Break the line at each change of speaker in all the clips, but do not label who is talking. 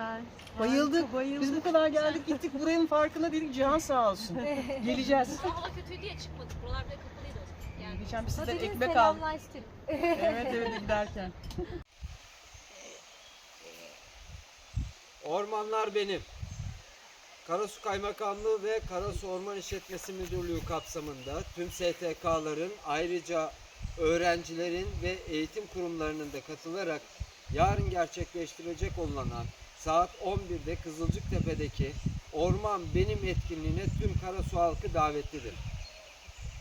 Güzel.
Bayıldık.
Harika, bayıldık.
Biz bu kadar geldik gittik buranın farkına dedik Cihan sağ olsun. Geleceğiz.
Hava kötüydü ya çıkmadık. Buralar bile kapalıydı o zaman. Yani
Geçen bir sizden
Hadi
ekmek aldık.
selamlaştık.
Evet evet giderken.
Ormanlar benim. Karasu Kaymakamlığı ve Karasu Orman İşletmesi Müdürlüğü kapsamında tüm STK'ların ayrıca öğrencilerin ve eğitim kurumlarının da katılarak yarın gerçekleştirecek olunan saat 11'de Kızılcıktepe'deki Orman Benim etkinliğine tüm Karasu halkı davetlidir.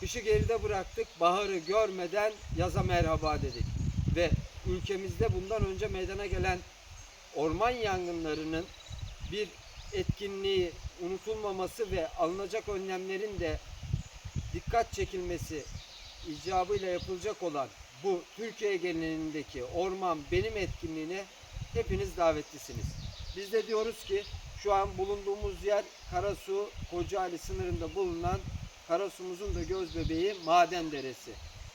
Kışı geride bıraktık, baharı görmeden yaza merhaba dedik. Ve ülkemizde bundan önce meydana gelen orman yangınlarının bir etkinliği unutulmaması ve alınacak önlemlerin de dikkat çekilmesi icabıyla yapılacak olan bu Türkiye genelindeki Orman Benim etkinliğine hepiniz davetlisiniz. Biz de diyoruz ki şu an bulunduğumuz yer Karasu Kocaeli sınırında bulunan Karasu'muzun da göz bebeği Maden Deresi.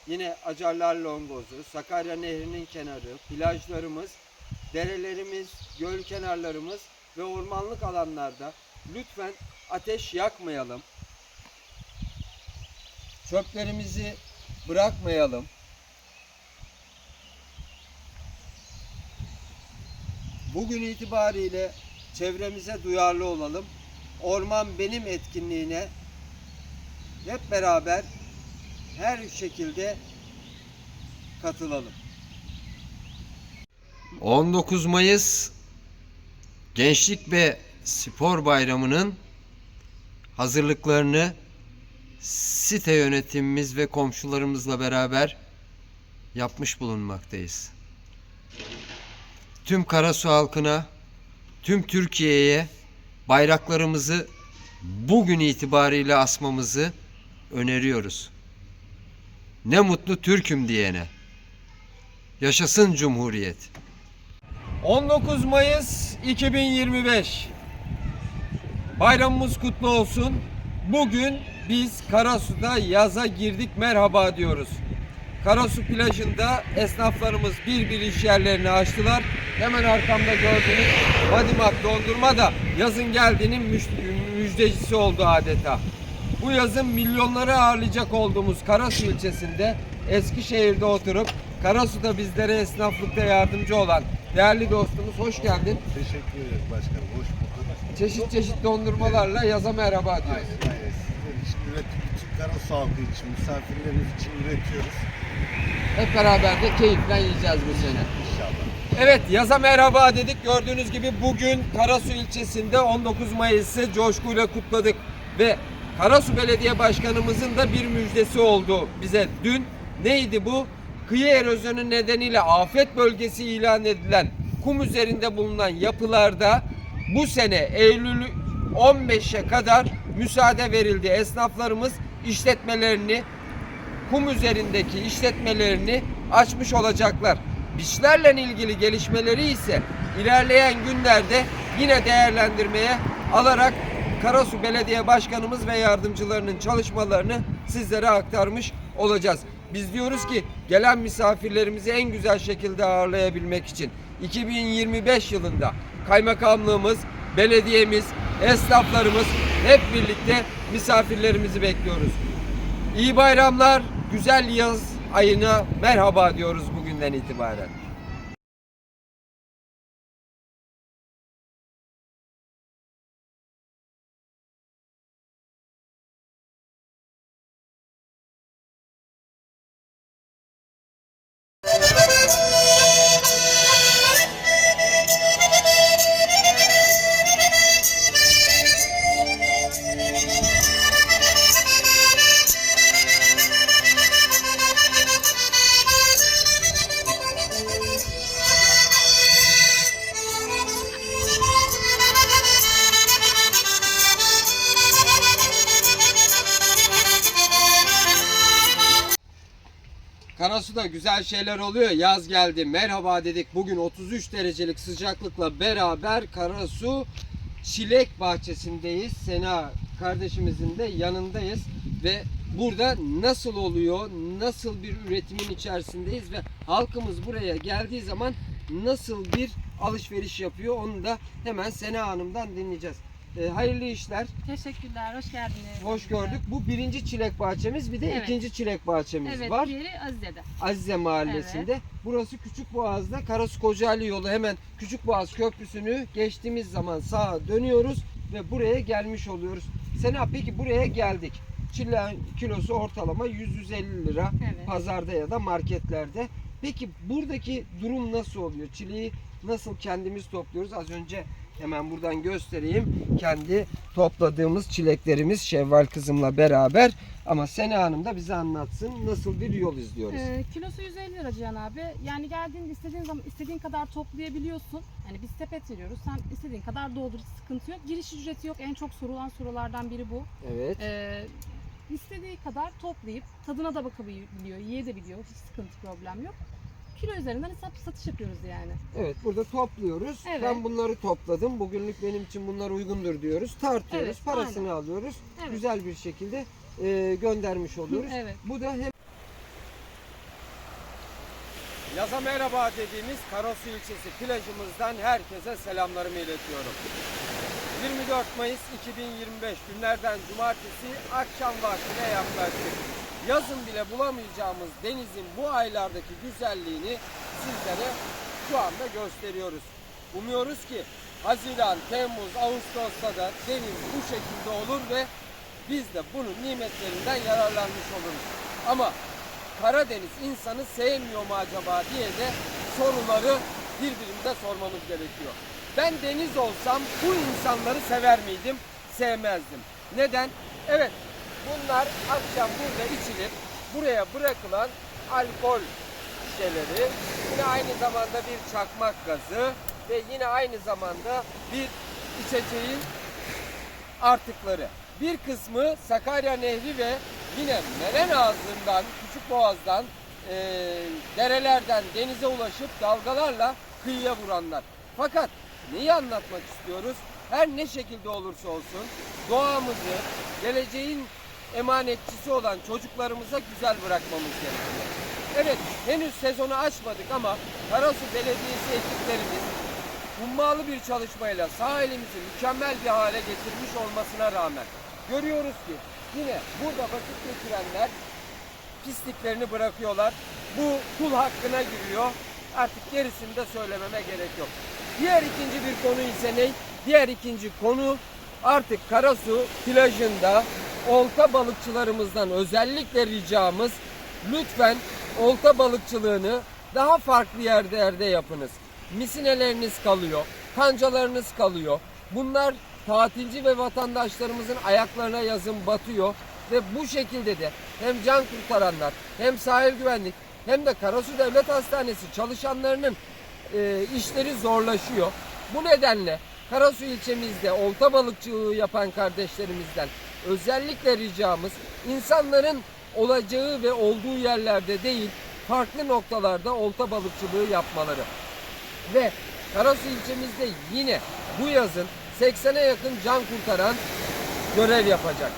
Yine Acarlar Longozu, Sakarya Nehri'nin kenarı, plajlarımız, derelerimiz, göl kenarlarımız ve ormanlık alanlarda lütfen ateş yakmayalım. Çöplerimizi bırakmayalım. Bugün itibariyle çevremize duyarlı olalım. Orman benim etkinliğine hep beraber her şekilde katılalım. 19 Mayıs Gençlik ve Spor Bayramı'nın hazırlıklarını site yönetimimiz ve komşularımızla beraber yapmış bulunmaktayız. Tüm Karasu halkına, tüm Türkiye'ye bayraklarımızı bugün itibariyle asmamızı öneriyoruz. Ne mutlu Türk'üm diyene. Yaşasın Cumhuriyet. 19 Mayıs 2025. Bayramımız kutlu olsun. Bugün biz Karasu'da yaza girdik merhaba diyoruz. Karasu plajında esnaflarımız bir bir iş yerlerini açtılar. Hemen arkamda gördüğünüz Madimak dondurma da yazın geldiğinin müj- müjdecisi oldu adeta. Bu yazın milyonları ağırlayacak olduğumuz Karasu ilçesinde Eskişehir'de oturup Karasu'da bizlere esnaflıkta yardımcı olan değerli dostumuz hoş geldin.
Teşekkür ederiz başkanım. Hoş bulduk.
Çeşit çeşit dondurmalarla yaza merhaba diyoruz.
Aynen aynen. Sizler için üretip bütün Karasu halkı için, misafirlerimiz için üretiyoruz.
Hep beraber de keyifle yiyeceğiz bu sene. Evet yaza merhaba dedik. Gördüğünüz gibi bugün Karasu ilçesinde 19 Mayıs'ı coşkuyla kutladık. Ve Karasu Belediye Başkanımızın da bir müjdesi oldu bize dün. Neydi bu? Kıyı erozyonu nedeniyle afet bölgesi ilan edilen kum üzerinde bulunan yapılarda bu sene Eylül 15'e kadar müsaade verildi. Esnaflarımız işletmelerini kum üzerindeki işletmelerini açmış olacaklar. Biçlerle ilgili gelişmeleri ise ilerleyen günlerde yine değerlendirmeye alarak Karasu Belediye Başkanımız ve yardımcılarının çalışmalarını sizlere aktarmış olacağız. Biz diyoruz ki gelen misafirlerimizi en güzel şekilde ağırlayabilmek için 2025 yılında kaymakamlığımız, belediyemiz, esnaflarımız hep birlikte misafirlerimizi bekliyoruz. İyi bayramlar, güzel yaz ayına merhaba diyoruz bugünden itibaren. Karasu'da güzel şeyler oluyor. Yaz geldi. Merhaba dedik. Bugün 33 derecelik sıcaklıkla beraber Karasu Çilek Bahçesi'ndeyiz. Sena kardeşimizin de yanındayız ve burada nasıl oluyor, nasıl bir üretimin içerisindeyiz ve halkımız buraya geldiği zaman nasıl bir alışveriş yapıyor. Onu da hemen Sena Hanım'dan dinleyeceğiz. E, hayırlı işler.
Teşekkürler, hoş geldiniz.
Hoş gördük. Bu birinci çilek bahçemiz bir de
Evet.
ikinci çilek bahçemiz
Evet,
var.
diğeri Azize'de.
Azize Mahallesi'nde. Burası Küçük Boğaz'da Karasu Kocaeli yolu hemen Küçük Boğaz Köprüsü'nü geçtiğimiz zaman sağa dönüyoruz ve buraya gelmiş oluyoruz. Sena peki buraya geldik. Çileğin kilosu ortalama 100-150 lira
Evet.
pazarda ya da marketlerde. Peki buradaki durum nasıl oluyor? Çileği nasıl kendimiz topluyoruz? Az önce hemen buradan göstereyim. Kendi topladığımız çileklerimiz Şevval kızımla beraber. Ama Sena Hanım da bize anlatsın nasıl bir yol izliyoruz.
Ee, kilosu 150 lira Cihan abi. Yani geldiğinde istediğin zaman istediğin kadar toplayabiliyorsun. Yani biz sepet veriyoruz. Sen istediğin kadar doldur, sıkıntı yok. Giriş ücreti yok. En çok sorulan sorulardan biri bu.
Evet.
Ee, istediği kadar toplayıp tadına da bakabiliyor, yiyebiliyor. Hiç sıkıntı problem yok. Kilo üzerinden hesap satış yapıyoruz yani.
Evet burada topluyoruz.
Evet.
Ben bunları topladım. Bugünlük benim için bunlar uygundur diyoruz. Tartıyoruz.
Evet,
parasını alıyoruz.
Evet.
Güzel bir şekilde e, göndermiş oluyoruz.
Evet.
Bu da hem Yaza merhaba dediğimiz Karasu ilçesi plajımızdan herkese selamlarımı iletiyorum. 24 Mayıs 2025 günlerden cumartesi akşam vaktine yaklaştık. Yazın bile bulamayacağımız denizin bu aylardaki güzelliğini sizlere şu anda gösteriyoruz. Umuyoruz ki Haziran, Temmuz, Ağustos'ta da deniz bu şekilde olur ve biz de bunun nimetlerinden yararlanmış oluruz. Ama Karadeniz insanı sevmiyor mu acaba diye de soruları birbirimize sormamız gerekiyor. Ben deniz olsam bu insanları sever miydim? Sevmezdim. Neden? Evet bunlar akşam burada içilip buraya bırakılan alkol şişeleri yine aynı zamanda bir çakmak gazı ve yine aynı zamanda bir içeceğin artıkları. Bir kısmı Sakarya Nehri ve yine Meren Ağzı'ndan, Küçük Boğaz'dan, eee, derelerden denize ulaşıp dalgalarla kıyıya vuranlar. Fakat neyi anlatmak istiyoruz? Her ne şekilde olursa olsun doğamızı, geleceğin emanetçisi olan çocuklarımıza güzel bırakmamız gerekiyor. Evet, henüz sezonu açmadık ama Karasu Belediyesi ekiplerimiz hummalı bir çalışmayla sahilimizi mükemmel bir hale getirmiş olmasına rağmen görüyoruz ki yine burada vakit geçirenler pisliklerini bırakıyorlar. Bu kul hakkına giriyor. Artık gerisini de söylememe gerek yok. Diğer ikinci bir konu ise ne? Diğer ikinci konu artık Karasu plajında olta balıkçılarımızdan özellikle ricamız lütfen olta balıkçılığını daha farklı yerlerde yapınız. Misineleriniz kalıyor, kancalarınız kalıyor. Bunlar tatilci ve vatandaşlarımızın ayaklarına yazın batıyor ve bu şekilde de hem can kurtaranlar hem sahil güvenlik hem de Karasu Devlet Hastanesi çalışanlarının e, işleri zorlaşıyor. Bu nedenle Karasu ilçemizde olta balıkçılığı yapan kardeşlerimizden özellikle ricamız insanların olacağı ve olduğu yerlerde değil farklı noktalarda olta balıkçılığı yapmaları. Ve Karasu ilçemizde yine bu yazın 80'e yakın can kurtaran görev yapacak.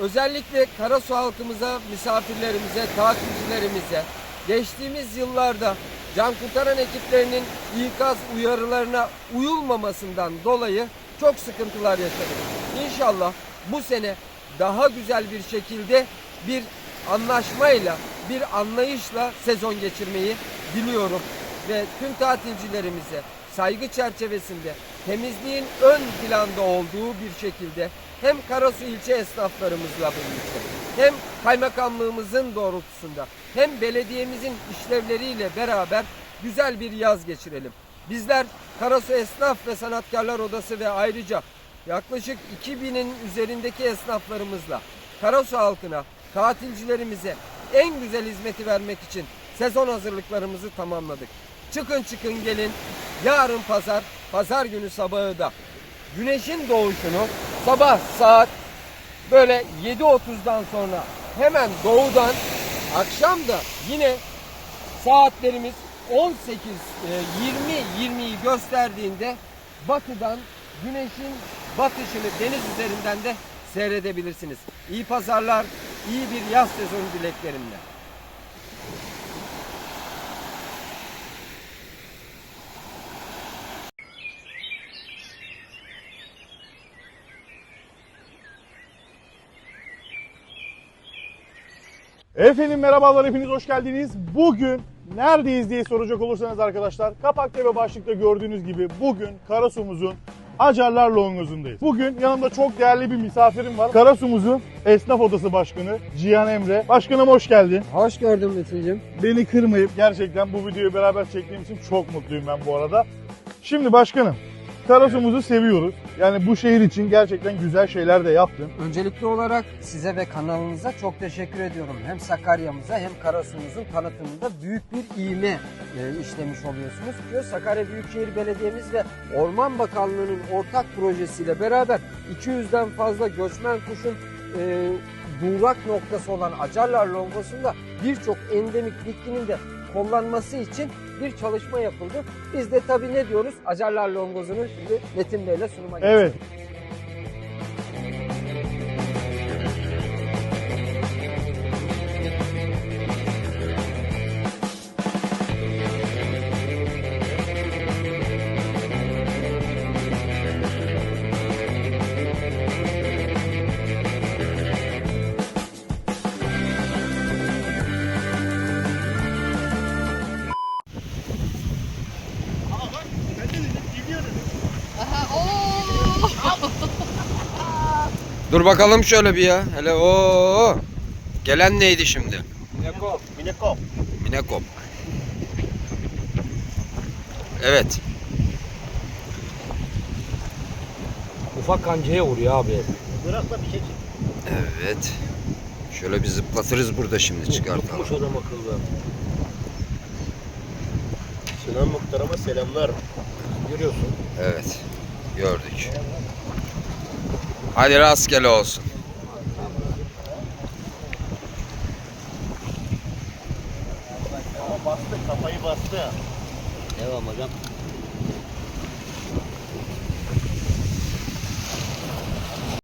Özellikle Karasu halkımıza, misafirlerimize, tatilcilerimize geçtiğimiz yıllarda can kurtaran ekiplerinin ikaz uyarılarına uyulmamasından dolayı çok sıkıntılar yaşadık. İnşallah bu sene daha güzel bir şekilde bir anlaşmayla, bir anlayışla sezon geçirmeyi diliyorum ve tüm tatilcilerimize saygı çerçevesinde temizliğin ön planda olduğu bir şekilde hem Karasu ilçe esnaflarımızla birlikte hem kaymakamlığımızın doğrultusunda hem belediyemizin işlevleriyle beraber güzel bir yaz geçirelim. Bizler Karasu Esnaf ve Sanatkarlar Odası ve ayrıca yaklaşık 2000'in üzerindeki esnaflarımızla Karasu halkına, tatilcilerimize en güzel hizmeti vermek için sezon hazırlıklarımızı tamamladık. Çıkın çıkın gelin. Yarın pazar, pazar günü sabahı da güneşin doğuşunu sabah saat böyle 7.30'dan sonra hemen doğudan akşam da yine saatlerimiz 18 20 20'yi gösterdiğinde batıdan güneşin batışını deniz üzerinden de seyredebilirsiniz. İyi pazarlar, iyi bir yaz sezonu dileklerimle.
Efendim merhabalar hepiniz hoş geldiniz. Bugün neredeyiz diye soracak olursanız arkadaşlar Kapak TV başlıkta gördüğünüz gibi bugün Karasu'muzun Acarlar Longoz'undayız. Bugün yanımda çok değerli bir misafirim var. Karasumuzun Esnaf Odası Başkanı Cihan Emre. Başkanım hoş geldin.
Hoş gördüm Metin'cim.
Beni kırmayıp gerçekten bu videoyu beraber çektiğim için çok mutluyum ben bu arada. Şimdi başkanım Karasumuz'u seviyoruz. Yani bu şehir için gerçekten güzel şeyler de yaptın.
Öncelikli olarak size ve kanalınıza çok teşekkür ediyorum. Hem Sakarya'mıza hem Karasu'muzun tanıtımında büyük bir iğme e, işlemiş oluyorsunuz. Diyor Sakarya Büyükşehir Belediye'miz ve Orman Bakanlığı'nın ortak projesiyle beraber 200'den fazla göçmen kuşun e, durak noktası olan Acarlar Longosu'nda birçok endemik bitkinin de kullanması için bir çalışma yapıldı. Biz de tabii ne diyoruz? Acarlar Longozu'nu şimdi Metin Bey'le sunuma
Evet.
Dur bakalım şöyle bir ya. Hele o. Gelen neydi şimdi?
Minekop. Minekop.
Minekop. Evet.
Ufak kancaya vuruyor abi.
Bırakla bir şey.
Evet. Şöyle bir zıplatırız burada şimdi çıkartalım.
Tutmuş adam akıllı.
Sinan Muhtarıma selamlar.
Görüyorsun.
Evet. Gördük. Hadi rastgele olsun.
Ama bastı kafayı bastı.
Devam hocam.